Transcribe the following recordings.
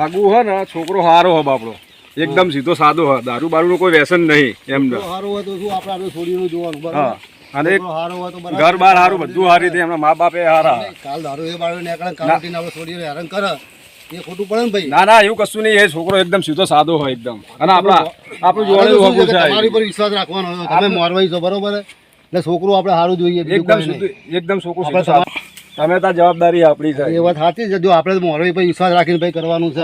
ફાગુ હોય ને છોકરો સારો હો બાપડો. એકદમ સીધો સાદો હોય દારૂ બારૂ કોઈ વ્યસન નહીં એમ સારો હોય તો શું આપણે આપણે છોડીનું જોવાનું બરાબર? હા. અને ઘર બાર સારું બધું સારી રીતે એમના મા બાપે સારા કાલ દારૂ એ બાળો નીકળે કાલ આપણે છોડીને હેરાન કરે. એ ખોટું પડે ને ભાઈ. ના ના એવું કશું નહીં એ છોકરો એકદમ સીધો સાદો હોય એકદમ. અને આપણા આપણું જોવાનું છે તમારી પર વિશ્વાસ રાખવાનો. તમે મોરવાઈ છો બરોબર? એટલે છોકરો આપણે સારું જોઈએ એકદમ એકદમ છોકરો આપણે. તમે ત્યાં જવાબદારી આપણી છે. એ વાત સાચી છે. જો આપણે મોરવાઈ પર વિશ્વાસ રાખીને ભાઈ કરવાનું છે.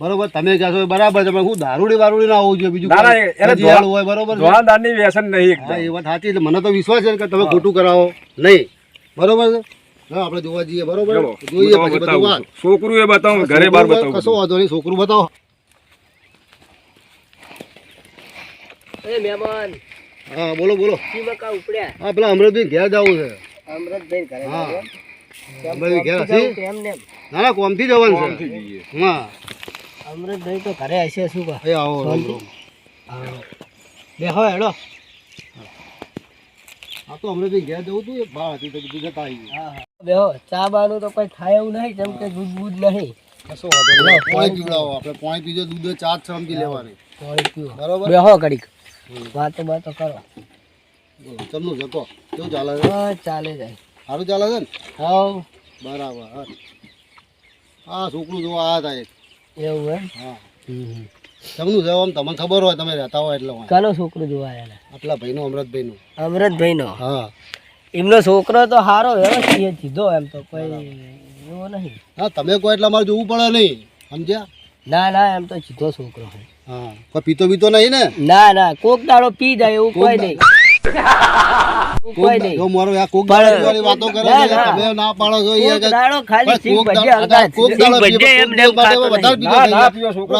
બરોબર? તમે કહો છો બરાબર છે પણ હું દારૂડી વારૂડી ના હોવું જોઈએ બીજું ના, એને હોય બરોબર છે? વ્યસન નહીં હા એ વાત સાચી એટલે મને તો વિશ્વાસ છે કે તમે ખોટું કરાવો. નહીં. બરોબર છે? આપણે જોવા જઈએ બરોબર? જોઈએ પછી બધું વાત. બતાવું છું. છોકરું એ બતાવું ઘરે બાર છોકરું કશો વાંધો નહીં છોકરું બતાવો. એ મહેમાન હા બોલો બોલો. હા પેલા અમૃતભાઈ ઘેર જવું છે. અમૃતભાઈ ઘરે અમૃતભાઈ ઘેર હશે ના ના કોમથી જવાનું છે. હા. અમૃતભાઈ તો ઘરે હશે શું કહે? એ આવો. બેહો હેડો. હા તો અમૃતભાઈ ઘેર જવું તું એ બહાર હતી તો કીધું જતા હા બેહો ચા બાનું તો કોઈ થાય એવું નહીં જેમ કે દૂધ બૂધ નહીં. કશો વાંધો નહીં? પાણી પીવડાવો આપણે પાણી પીજો દૂધ ચા જ સમજી લેવાની. પાણી પીવો. બરોબર? બેહો ઘડીક. વાતો બાતો કરો. બોલો, ચમનું જતો. કેવું ચાલે? ચાલે જાય. સારું ચાલે છે ને? હા બરાબર હા. છોકરું જોવા આ હતા એક. એવું એમ? હા. હમ. છે આમ તમને ખબર હોય તમે રહેતા હોય એટલે. કાનો છોકરો જોવા આયેલા આટલા ભાઈનું અમૃતભાઈનું અમૃતભાઈ નો હા. એમનો છોકરો તો સારો વ્યવસ્થિત સીધો એમ તો કોઈ એવો નહીં. હા તમે કોઈ એટલે અમારે જોવું પડે નહીં. સમજ્યા? ના ના એમ તો સીધો છોકરો હા. કોઈ પીતો પીતો નહીં ને? ના ના કોક દાડો પી જાય એવું કોઈ નહીં. કોઈ નહીં જો મારો આ કોક વાળી વાતો કરે ના, છે ના. તમે ના પાડો છો એ દાડો ખાલી સિંગ ભજે દાડો- કોક દાડો ભજે એમ કોક નેમ દિવસ ખાતો માટે નહીં. વધારે પીતો ના, થઈ ના, જાય. પીવો, છોકરો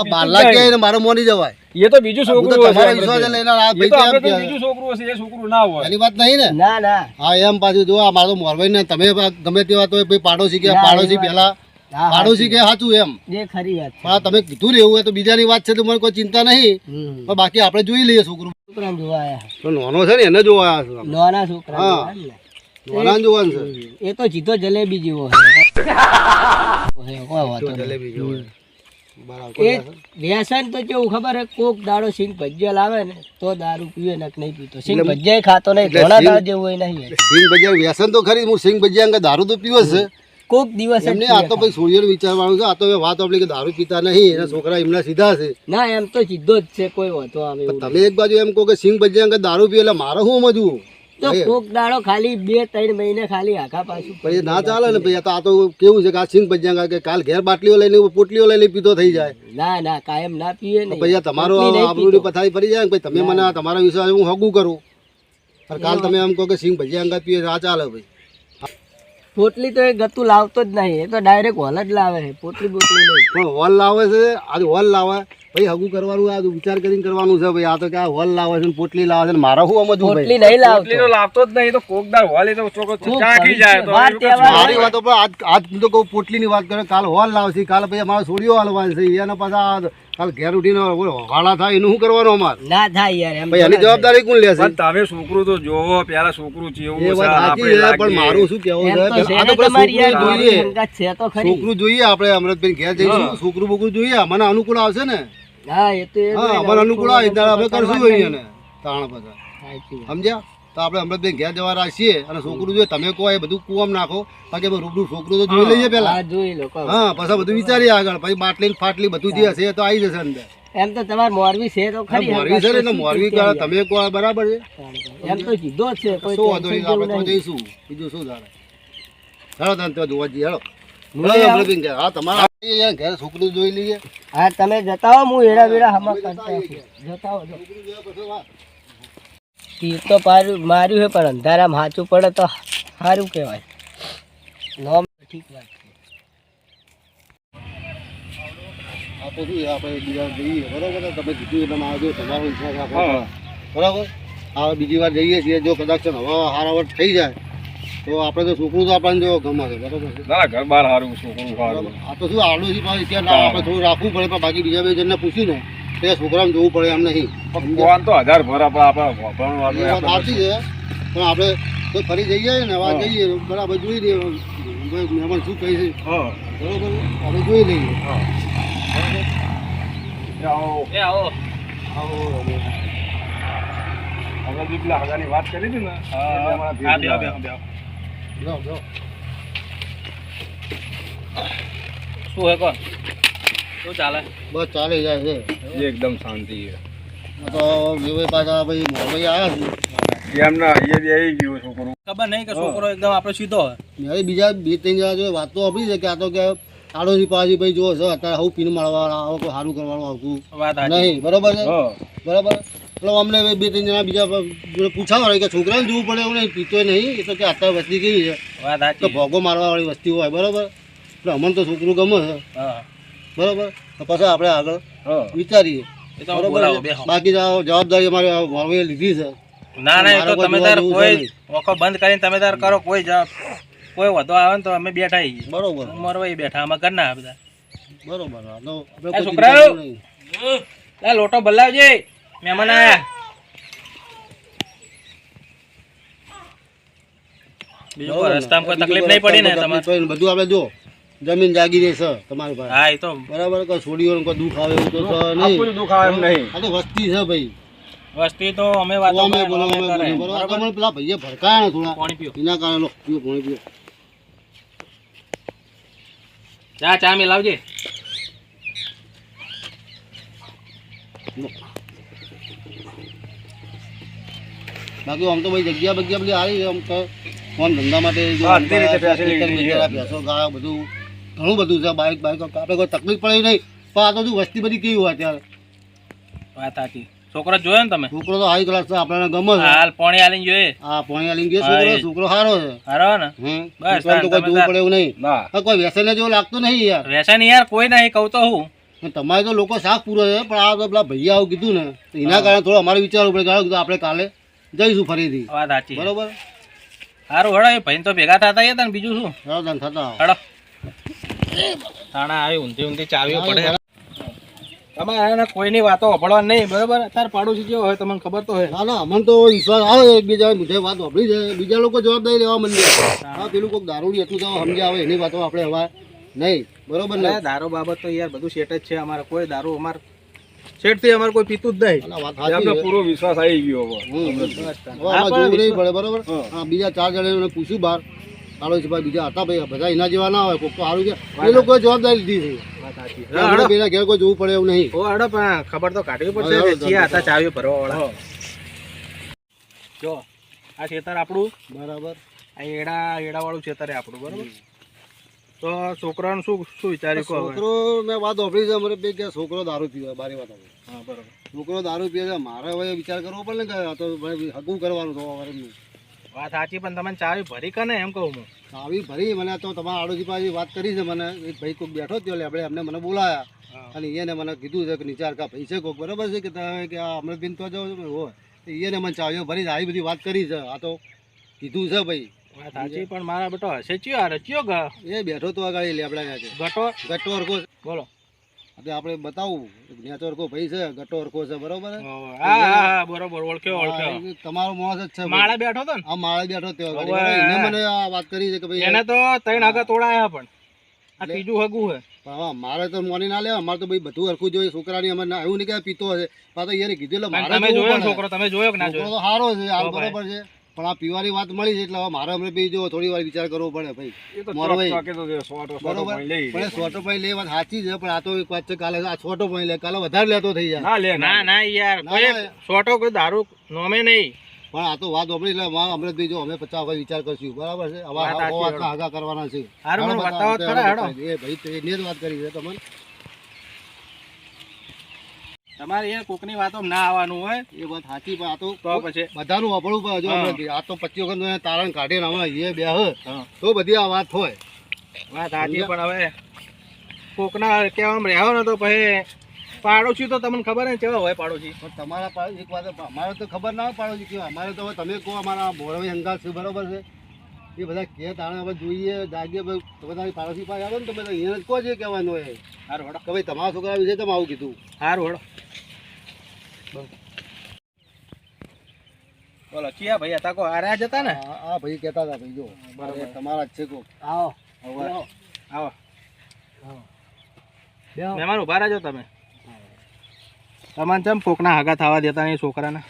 ને મારે મોની જવાય એ તો બીજું છોકરું હશે તમારા. લઈને ભાઈ તો? બીજું છોકરું હશે એ છોકરું ના હોય એની વાત નહીં ને ના ના હા એમ પાછું જો આ મારો મોરભાઈ ને તમે ગમે તેવા તો ભાઈ પાડોશી કે પાડોશી વાત- પેલા પાડોશી કે સાચું એમ? ખરી વાત પણ તમે કીધું ને એવું હોય તો બીજાની વાત છે તો મને કોઈ ચિંતા નહીં. પણ બાકી આપણે જોઈ લઈએ છોકરું. છોકરાને જોવા તો નાનો છે ને એને જોવા આવ્યા નાના છોકરા. નાના જોવાનું છે. એ તો જીતો જલેબી જેવો. જલેબી વ્યસન તો કેવું ખબર હે? કોક દાડો સિંગ ભજીયા લાવે ને તો દારૂ પીવે ને નહીં પીતો. સિંગ ભજીયા ખાતો નહીં ઘણા જેવું નહીં. સિંગ ભજીયા વ્યસન તો ખરી હું સિંગ ભજીયા દારૂ તો પીવો છે. કોક દિવસ એમને આ તો ભાઈ સોળિયો વિચારવાનું છે આ તો વાત આપણી કે દારૂ પીતા નહીં એના છોકરા એમના સીધા છે. ના એમ તો સીધો જ છે કોઈ વાંધો આવે તમે એક બાજુ એમ કહો કે સિંગ ભજીયા કે દારૂ પીએ એટલે મારે શું મજવું તો કોક દાડો ખાલી બે ત્રણ મહિને ખાલી આખા પાછું પછી ના ચાલે ને ભાઈ આ તો કેવું છે કે આ સિંગ ભજીયા કે કાલ ઘેર બાટલીઓ લઈને પોટલીઓ લઈને પીતો થઈ જાય. ના ના કાયમ ના પીએ ને. ભાઈ તમારો આબરૂની પથારી ફરી જાય પછી તમે મને તમારા વિશે હું હગું કરું. કાલ તમે એમ કહો કે સિંગ ભજીયા અંગા પીએ ના ચાલે ભાઈ. પોટલી તો એ ગતું લાવતો જ નહીં. એ તો ડાયરેક્ટ હોલ જ લાવે છે પોટલી બોટલી નહીં. પણ હોલ લાવે છે આજે હોલ લાવે. ભાઈ હગું કરવાનું આ વિચાર કરીને કરવાનું છે ભાઈ. આ તો કે આ હોલ લાવે છે ને પોટલી લાવે છે ને હું સમજવું પોટલી નહીં લાવતો. પોટલીનો લાવતો જ નહીં તો કોકદાર હોલ એ તો શું ચાખી જાય તો મારી વાતો પણ આજ આજ તો કહું પોટલીની વાત કરે. કાલ હોલ લાવશે કાલ ભાઈ અમારો છોડીઓ હાલવાની છે એના પાછા કાલ ઘેર ઉઠીને વાળા થાય એનું શું કરવાનું અમારે? ના થાય યાર એમ એની જવાબદારી કોણ લેશે? પણ તમે છોકરું તો જોવો પેલા છોકરું છે વાત સાચી છે પણ મારું શું કહેવું છે? આ તો તમારી યાર જોઈએ. છે તો ખરી. છોકરું જોઈએ આપણે અમૃતભાઈ ઘેર જઈશું છોકરું બોકરું જોઈએ મને અનુકૂળ આવશે ને? હા એ તો હા મને અનુકૂળ આવે ત્યારે કરશું જોઈએ ને તાણ બધા સમજ્યા? તો આપણે અમૃતભાઈ ઘેર જવા રાખીએ અને છોકરું જોઈએ તમે કહો એ બધું કુવામ નાખો. બાકી રૂબરૂ છોકરું તો જોઈ લઈએ પેલા હા પછી બધું વિચારીએ આગળ. પછી બાટલી ફાટલી બધું જે હશે તો આવી જશે અંદર. એમ તો તમારે મોરબી છે તો ખરી મોરબી છે એટલે તમે કહો બરાબર છે. એમ તો સીધો છે કોઈ શું વાંધો આપણે તો જઈશું. બીજું શું હેલો જોવા જઈએ હેલો. હું તમારા ઘેર છોકરું જોઈ લઈએ. હા તમે જતા હો હું વેડા હમા જતા હો જો. છોકરું જોયા પછી વાત. તીર તો માર્યું છે પણ અંધારામાં સાચું પડે તો સારું કહેવાય. નોમ ઠીક વાત આ તો શું છે, આપણે બીજા જઈએ. બરોબર તમે કીધું એટલે મારે જો તમારો વિશ્વાસ રાખો હા. બરાબર? આ બીજી વાર જઈએ છીએ જો કદાચ હવા હારાવટ થઈ જાય તો આપણે તો છોકરું તો આપણને જો ગમે છે. બરાબર ના, ના, ઘર બાર સારું છોકરું આ તો શું આડું છે આપણે થોડું રાખવું પડે પણ બાકી બીજા બે જણને પૂછ્યું ને તો એ છોકરાને જોવું પડે એમ નહીં. ફોન તો હજાર ભર આપણે આપણે સાચી છે. પણ આપણે તો ફરી જઈએ ને વાત જઈએ. બરાબર જોઈ લઈએ. મહેમાન શું કહે છે? હા. બરોબર? આપણે જોઈ લઈએ. હા. બરાબર આવો. એ આવો. હવે જે પેલા વાત કરી હતી ને. શું હે કોણ? શું ચાલે? બસ ચાલી જાય છે. એકદમ શાંતિ છે. તો વેવાઈ પાછા ભાઈ મોરભાઈ આવ્યા છે. એમના એ બી આવી ગયું છોકરું. ખબર નહીં કે છોકરો એકદમ આપણો સીધો? મેં બીજા બે ત્રણ જણા જોડે વાત તો આપી છે કે આ તો કે આડોશી પાછી ભાઈ જો છે અત્યારે હું પીન મારવાળા આવો કોઈ સારું કરવાનું આવતું નહીં બરોબર છે? હા. બરાબર? એટલે અમને બે ત્રણ જણા બીજા જોડે પૂછાવા કે છોકરાને જોવું પડે એવું નહીં પીતો નહીં એ તો કે અત્યારે વસ્તી કેવી છે? વાત તો ભોગો મારવાવાળી વસ્તી હોય બરોબર? એટલે અમને તો છોકરું ગમે છે. હા. બરાબર? તો પછી આપણે આગળ વિચારીએ. બાકી જવાબદારી અમારે મોરભાઈએ લીધી છે. ના ના એ તો તમે તાર કોઈ ઓખો બંધ કરીને તમે તાર કરો કોઈ જવાબ કોઈ વધો આવે ને તો અમે બેઠા છીએ બરોબર. મરવા બેઠા અમે ઘર ના બધા. બરોબર છોકરાઓ! લોટો બદલાવજે મહેમાન આયા. બીજું રસ્તામાં કોઈ તકલીફ નહીં પડી ને તમારે. બધું આપણે જો જમીન જાગી છે તમારી પાસે. હા એ તો. બરાબર કોઈ છોડીઓને કોઈ દુઃખ આવે એવું તો નહીં. દુઃખ આવે એમ નહીં. આ તો વસ્તી છે ભાઈ. વસ્તી તો અમે વાત અમે બોલો અમે બોલો. બરાબર? પેલા ભાઈએ ભડકાયા ને થોડા. પાણી પીઓ. એના કારણે લો પીઓ પાણી પીઓ. ચા ચા મે લાવજે. બાકી આમ તો ભાઈ જગ્યા બગ્યા બધી આવી આમ તો ફોન ધંધા માટે બધી. ઘણું બધું છે બાઈક બાઈક આપણે કોઈ તકલીફ પડે નહીં. પણ આ તો શું વસ્તી બધી કેવી હોય અત્યારે. વાત સાચી. છોકરો જોયો ને તમે? છોકરો તો હાઈ ક્લાસ છે આપણને ગમે છે. હાલ પોણી આલીને જોઈએ. હા પોણી આલીને ગયો છોકરો છોકરો સારો છે. સારો ને? હમ બસ, તો કોઈ જોવું પડે એવું નહીં. હા, કોઈ વ્યસન જેવું લાગતું નહીં યાર. વ્યસન યાર કોઈ નહીં કહું તો હું. તમારે તો લોકો શાક પૂરો છે પણ આ તો પેલા ભૈયા આવું કીધું ને તો એના કારણે થોડો અમારે વિચારવું પડે કે કીધું આપણે કાલે જઈશું ફરીથી. વાત સાચી બરોબર? સારું હળો એ ભાઈ તો ભેગા થતા હતા ને બીજું શું? થતા હળો તાણા આવી ઊંધી ઊંધી ચાવીઓ પડે. તમારે એને કોઈની વાતો સાંભળવા નહીં બરોબર? અત્યારે પાડોશી જેવો હોય તમને ખબર તો હોય. ના ના અમને તો વિશ્વાસ આવે એકબીજા મુદ્દે વાત વાપરી છે બીજા લોકો જવાબદારી લેવા માંડ્યા હા પેલું કોઈક દારૂડી હતું તો સમજ્યા આવે એની વાતો આપણે હવા નહીં બરોબર ને? દારૂ બાબત તો યાર બધું સેટ જ છે અમારે. કોઈ દારૂ અમારે સેટથી અમારે કોઈ પીતું જ નહીં. પૂરો વિશ્વાસ આવી ગયો હવે. બરોબર? બીજા ચાર જણાને પૂછ્યું બહાર. ચાલો છે ભાઈ બીજા હતા ભાઈ બધા એના જેવા ના હોય કોઈક તો સારું છે. એ લોકોએ જવાબદારી લીધી છે. આપણે પેલા ઘેર કોઈ જોવું પડે એવું નહીં. ઓ હડો પણ ખબર તો કાઢવી પડશે કે હતા ચાવી ભરવા વાળા. જો આ ખેતર આપણું. બરાબર. આ એડા એડા વાળું ખેતર છે આપણું બરાબર? તો છોકરાનું શું શું વિચાર્યું છોકરો મેં વાત છે અમારે બે કે છોકરો દારૂ પીવે બારી વાત હા બરાબર. છોકરો દારૂ પીવે છે મારે હવે વિચાર કરવો પડે ને કે આ તો ભાઈ હગું કરવાનું હવે એમનું. વાત સાચી પણ તમે ચાવી ભરી કને એમ કહું હું? ચાવી ભરી મને તો તમારા આડોશી પાસે વાત કરી છે મને. એક ભાઈ કોઈક બેઠો ત્યો એટલે આપણે એમને મને બોલાયા. અને એને મને કીધું છે કે નીચાર કા ભાઈ છે કોઈક બરાબર છે કે તમે કે આ અમૃતબીન તો જાઓ છો? હોય એને મને ચાવ્યો ભરી આવી બધી વાત કરી છે. આ તો કીધું છે ભાઈ. વાત સાચી પણ મારા બેટો હશે ચિયો આ રચ્યો એ બેઠો તો આગળ લેબડા ત્યાં છે. ગટો. અરખો બોલો. એટલે આપણે બતાવું. અરખો ભાઈ છે ગટો અરખો છે બરોબર હા હા હા બરોબર ઓળખ્યો ઓળખ્યો. તમારો માણસ જ છે માળે બેઠો તો ને? આ માળે બેઠો તે એને મને આ વાત કરી છે કે ભાઈ એને તો ત્રણ આગળ તોડાયા પણ. આ ત્રીજું હગું હે હા, મારે તો મોની ના લેવા મારે તો ભાઈ બધું હરખું જોઈએ. છોકરાની અમે ના એવું નહીં કે પીતો હશે પાછો યાર કીધું એટલે મારે તમે જોયો છોકરો તમે જોયો કે ના જોયો? તો સારો છે આ બરોબર છે. પણ આ પીવાની વાત મળી છે એટલે હવે મારે અમને બી જો થોડી વાર વિચાર કરવો પડે ભાઈ. મારો ભાઈ. પણ સોટો પાઈ લે વાત સાચી છે પણ આ તો એક વાત છે કાલે આ સોટો પાઈ લે કાલે વધારે લેતો થઈ જાય. ના લે ના ના યાર સોટો કોઈ દારૂ નોમે નહીં. પણ આ તો વાત વાપરી એટલે માં અમૃતભાઈ જો અમે પચાસ વખત વિચાર કરશું. બરાબર છે? હવે આગા કરવાના છે. એ ભાઈ એને જ વાત કરી છે તમને તમારે અહીંયા કોકની વાતો ના આવવાનું હોય. એ વાત સાચી પણ આ તો પછી? બધાનું વાપરવું પડે જો હા. આ તો પચીસ વખત તારણ કાઢીને હમણાં એ બે હોય તો બધી આ વાત હોય. વાત સાચી પણ હવે કોકના કહેવામાં રહેવો ને તો પછી પાડોશી તો તમને ખબર ને કેવા હોય પાડોશી. પણ તમારા એક વાત અમારે તો ખબર ના હોય પાડોશી કેવા. અમારે તો તમે કહો અમારા ભોરવી અંગાલ છે બરોબર છે. એ બધા કે તાણે હવે જોઈએ જાગીએ ભાઈ તમે પાડોશી પાસે આવે ને તમે અહીંયા જ કહો છે કહેવાનું હોય? હાર હડો. કે ભાઈ તમારા છોકરા વિશે તમે આવું કીધું. સારું હડો. બોલો ચિયા ભાઈ? હતા કો આર્યા જતા ને? આ આ ભાઈ કહેતા હતા ભાઈ જો. બરાબર. તમારા જ છે કો આવો. આવો. આવો. મહેમાન ઊભા રહેજો તમે. તમારે જેમ કોકના હાગા થવા દેતા નહીં છોકરાને?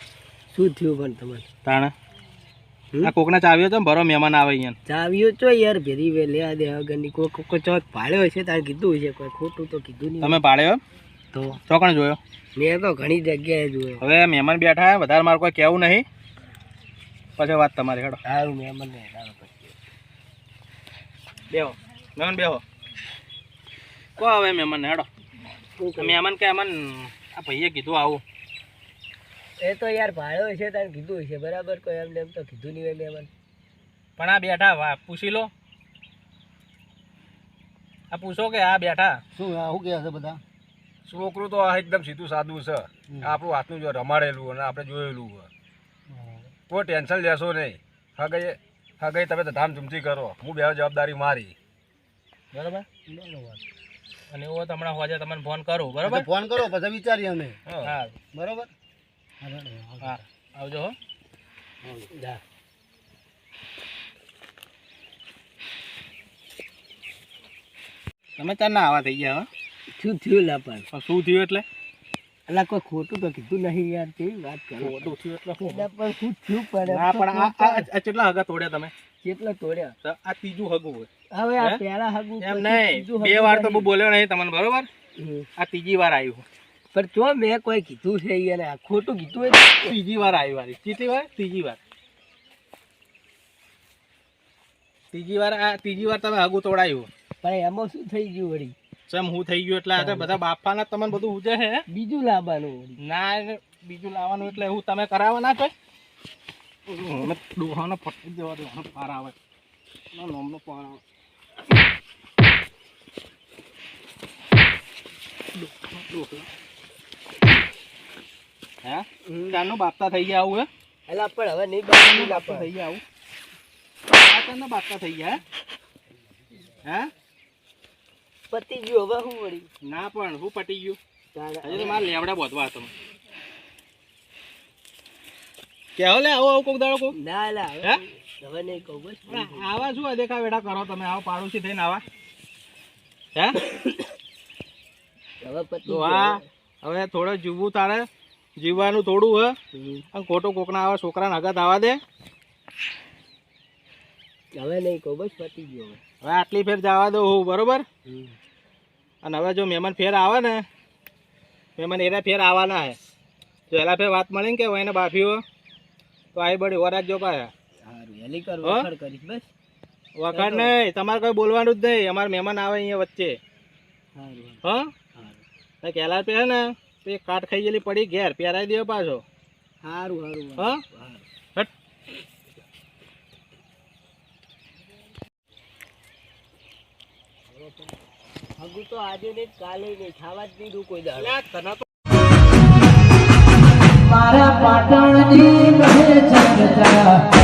શું થયું પણ તમારે? તાણે? આ કોકના ચાવીઓ ને ભરો મહેમાન આવે અહીંયા. ચાવીઓ ચો યાર ભેરી વે લે દે આગળની કોઈ કોઈ કોઈ ચોક ભાડ્યો છે તાર કીધું છે કોઈ ખોટું તો કીધું નહીં. તમે પાડ્યો તો? ચોકણ જોયો? મેં તો ઘણી જગ્યાએ જોયો. હવે મહેમાન બેઠા હે, વધારે મારે કોઈ કહેવું નહીં. પછી વાત તમારી હેડો. સારું મહેમાન ને હેરાન પછી બેહો મહેમાન બેહો. કો હવે મહેમાન હેડો. મહેમાન કે મહેમાન આ ભાઈએ કીધું આવું. એ તો યાર ભાડો છે તને કીધું છે બરાબર? કોઈ એમને એમ તો કીધું નહીં હોય મેં પણ આ બેઠા વા પૂછી લો. આ પૂછો કે આ બેઠા? શું આ શું કહે છે બધા? છોકરું તો આ એકદમ સીધું સાદું છે. આપણું હાથનું જો રમાડેલું અને આપણે જોયેલું હોય. કોઈ ટેન્શન લેશો નહીં. હગઈ હગઈ તમે તો ધામધૂમથી કરો. હું બે જવાબદારી મારી. બરાબર? અને એવો તો હમણાં હોજે તમને ફોન કરું બરાબર? ફોન કરો પછી વિચારીએ અમે. હા. બરોબર? હા આવજો હો. જા. તમે ચાર ના આવા થઈ ગયા હો. શું થયું લા પણ? શું થયું એટલે? અલા કોઈ ખોટું તો કીધું નહીં યાર કેવી વાત કરો? ખોટું થયું એટલે શું? પણ શું થયું પડે પણ આ કેટલા હગા તોડ્યા તમે? કેટલા તોડ્યા? આ ત્રીજું હગું હોય. હવે આ પહેલા હગું એમ નહીં. બે વાર તો બહુ બોલ્યો નહીં તમને બરોબર? આ ત્રીજી વાર આવ્યું. પણ જો મેં કોઈ કીધું છે એને ખોટું કીધું તો ત્રીજી વાર આવી વારી કેટલી વાર? ત્રીજી વાર. ત્રીજી વાર આ ત્રીજી વાર તમે આગું તોડાયું. પણ એમાં શું થઈ ગયું વળી? ચમ હું થઈ ગયું એટલે આ તો બધા બાપાના તમને બધું ઉજે છે બીજું લાવવાનું ના બીજું લાવવાનું એટલે હું તમે કરાવો ના કઈ? ડોહાનો ફટી દેવા દો પાર આવે. નોમનો પાર આવે. હે? ચારનો બાપતા થઈ ગયા આવું એલા પણ હવે નહીં બાપનું બાપતા. થઈ ગયા આવું. આ બાપતા થઈ ગયા હે? પતી ગયું હવે હું વળી? ના પણ હું પટી ગયું. હજી તો મારે લેવડા બોધવા તમે. કેવો લે આવો આવું કોક દાડો કોક. ના હે? હવે નહીં કહું બસ આવા શું દેખા વેડા કરો તમે? આવો પાડોશી થઈને આવા. હે? હવે પતી હવે થોડો જુવું તારે. જીવવાનું થોડું હે. અને ખોટો કોકના આવા છોકરાને હગત આવા દે. હવે નહીં કહું બસ પતી ગયો હવે. હવે આટલી ફેર જવા દો હું બરોબર? અને હવે જો મહેમાન ફેર આવે ને મહેમાન એના ફેર આવવાના હે. તો એલા ફેર વાત મળીને કે એને બાફીઓ તો આવી બડી વરાજ જો પાયા સારું એલી કર હો? કરીશ બસ. વખાણ નહીં તમારે કોઈ બોલવાનું જ નહીં. અમારે મહેમાન આવે અહીંયા વચ્ચે. સારું હા? તો કેલા પે હે ને તો એ કાટ ખાઈ ગયેલી પડી ઘેર પહેરાઈ દે પાછો. સારું સારું હા? હગું તો આજે નહીં કાલે નહીં ખાવા જ દીધું કોઈ દાડો. તને તો મારા પાટણની કહે છે